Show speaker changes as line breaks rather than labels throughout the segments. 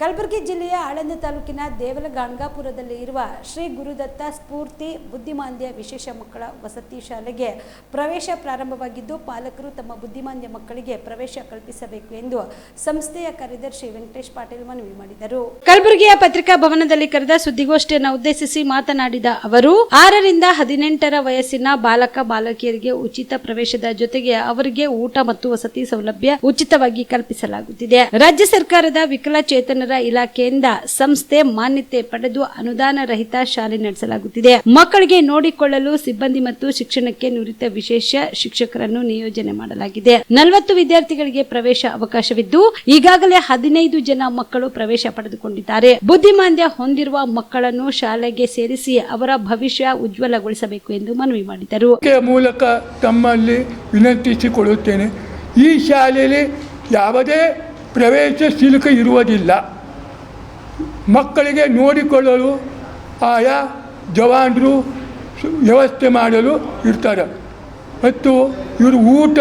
ಕಲಬುರಗಿ ಜಿಲ್ಲೆಯ ಆಳಂದ ತಾಲೂಕಿನ ದೇವಲಗಾಣಗಾಪುರದಲ್ಲಿ ಇರುವ ಶ್ರೀ ಗುರುದತ್ತ ಸ್ಫೂರ್ತಿ ಬುದ್ಧಿಮಾಂದ್ಯ ವಿಶೇಷ ಮಕ್ಕಳ ವಸತಿ ಶಾಲೆಗೆ ಪ್ರವೇಶ ಪ್ರಾರಂಭವಾಗಿದ್ದು ಪಾಲಕರು ತಮ್ಮ ಬುದ್ಧಿಮಾಂದ್ಯ ಮಕ್ಕಳಿಗೆ ಪ್ರವೇಶ ಕಲ್ಪಿಸಬೇಕು ಎಂದು ಸಂಸ್ಥೆಯ ಕಾರ್ಯದರ್ಶಿ ವೆಂಕಟೇಶ್ ಪಾಟೀಲ್ ಮನವಿ ಮಾಡಿದರು. ಕಲಬುರಗಿಯ ಪತ್ರಿಕಾ ಭವನದಲ್ಲಿ ಕರೆದ ಸುದ್ದಿಗೋಷ್ಠಿಯನ್ನು ಉದ್ದೇಶಿಸಿ ಮಾತನಾಡಿದ ಅವರು, ಆರರಿಂದ ಹದಿನೆಂಟರ ವಯಸ್ಸಿನ ಬಾಲಕ ಬಾಲಕಿಯರಿಗೆ ಉಚಿತ ಪ್ರವೇಶದ ಜೊತೆಗೆ ಅವರಿಗೆ ಊಟ ಮತ್ತು ವಸತಿ ಸೌಲಭ್ಯ ಉಚಿತವಾಗಿ ಕಲ್ಪಿಸಲಾಗುತ್ತಿದೆ. ರಾಜ್ಯ ಸರ್ಕಾರದ ವಿಕಲಚೇತನರ ಇಲಾಖೆಯಿಂದ ಸಂಸ್ಥೆ ಮಾನ್ಯತೆ ಪಡೆದು ಅನುದಾನ ರಹಿತ ಶಾಲೆ ನಡೆಸಲಾಗುತ್ತಿದೆ. ಮಕ್ಕಳಿಗೆ ನೋಡಿಕೊಳ್ಳಲು ಸಿಬ್ಬಂದಿ ಮತ್ತು ಶಿಕ್ಷಣಕ್ಕೆ ನುರಿತ ವಿಶೇಷ ಶಿಕ್ಷಕರನ್ನು ನಿಯೋಜನೆ ಮಾಡಲಾಗಿದೆ. ನಲವತ್ತು ವಿದ್ಯಾರ್ಥಿಗಳಿಗೆ ಪ್ರವೇಶ ಅವಕಾಶವಿದ್ದು, ಈಗಾಗಲೇ ಹದಿನೈದು ಜನ ಮಕ್ಕಳು ಪ್ರವೇಶ ಪಡೆದುಕೊಂಡಿದ್ದಾರೆ. ಬುದ್ಧಿಮಾಂದ್ಯ ಹೊಂದಿರುವ ಮಕ್ಕಳನ್ನು ಶಾಲೆಗೆ ಸೇರಿಸಿ ಅವರ ಭವಿಷ್ಯ ಉಜ್ವಲಗೊಳಿಸಬೇಕು ಎಂದು ಮನವಿ ಮಾಡಿದರು.
ಮೂಲಕ ತಮ್ಮಲ್ಲಿ ವಿನಂತಿಸಿಕೊಳ್ಳುತ್ತೇನೆ, ಈ ಶಾಲೆಯಲ್ಲಿ ಯಾವುದೇ ಪ್ರವೇಶ ಶುಲ್ಕ ಇರುವುದಿಲ್ಲ. ಮಕ್ಕಳಿಗೆ ನೋಡಿಕೊಳ್ಳಲು ಆಯಾ ಜವಾನರು ಸು- ವ್ಯವಸ್ಥೆ ಮಾಡಲು ಇರ್ತಾರೆ. ಮತ್ತು ಇವರು ಊಟ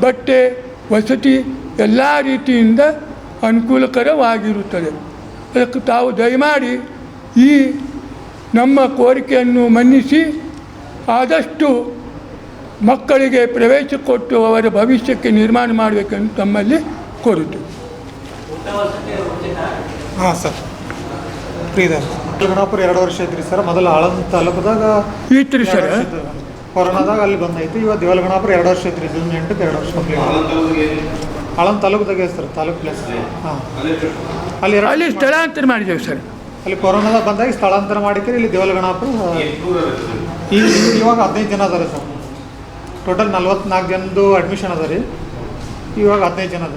ಬಟ್ಟೆ ವಸತಿ ಎಲ್ಲ ರೀತಿಯಿಂದ ಅನುಕೂಲಕರವಾಗಿರುತ್ತದೆ. ಅದಕ್ಕೆ ತಾವು ದಯಮಾಡಿ ಈ ನಮ್ಮ ಕೋರಿಕೆಯನ್ನು ಮನ್ನಿಸಿ ಆದಷ್ಟು ಮಕ್ಕಳಿಗೆ ಪ್ರವೇಶ ಕೊಟ್ಟು ಅವರ ಭವಿಷ್ಯಕ್ಕೆ ನಿರ್ಮಾಣ ಮಾಡಬೇಕೆಂದು ತಮ್ಮಲ್ಲಿ ಕೋರುತ್ತೇವೆ
ಹಾಂ ಸರ್. ಫ್ರೀ ಇದೆ. ಗಣಪುರ ಎರಡು ವರ್ಷ ಐತ್ರಿ ಸರ್. ಮೊದಲು ಆಳಂದ ತಾಲೂಕದಾಗ
ಈತ್ರಿ ಸರ್?
ಕೊರೋನಾದಾಗ ಅಲ್ಲಿ ಬಂದೈತಿ. ಇವತ್ತು ದೇವಲ ಗಣಪುರ ಎರಡು ವರ್ಷ ಐತ್ರಿ ಜೂನ್ ಎಂಟಕ್ಕೆ ಎರಡು ವರ್ಷ ಕಂಪ್ಲೀಟ್ ಆಳಂದ ತಾಲೂಕದಾಗ ಸರ್ ತಾಲೂಕು ಪ್ಲೇಸ್ ಹಾಂ. ಅಲ್ಲಿ
ಅಲ್ಲಿ ಸ್ಥಳಾಂತರ ಮಾಡಿದ್ದೇವೆ ಸರ್.
ಅಲ್ಲಿ ಕೊರೋನಾದಾಗ ಬಂದಾಗ ಸ್ಥಳಾಂತರ ಮಾಡಿದ್ರೆ ಇಲ್ಲಿ ದೇವಲ ಗಣಪುರ ಈ ಈ- ಇವಾಗ ಹದಿನೈದು ಜನ ಅದಾರೆ ಸರ್. ಟೋಟಲ್ ನಲ್ವತ್ನಾಲ್ಕು ಜನದ್ದು ಅಡ್ಮಿಷನ್ ಅದ ರೀ ಇವಾಗ ಹದಿನೈದು ಜನ ಅದ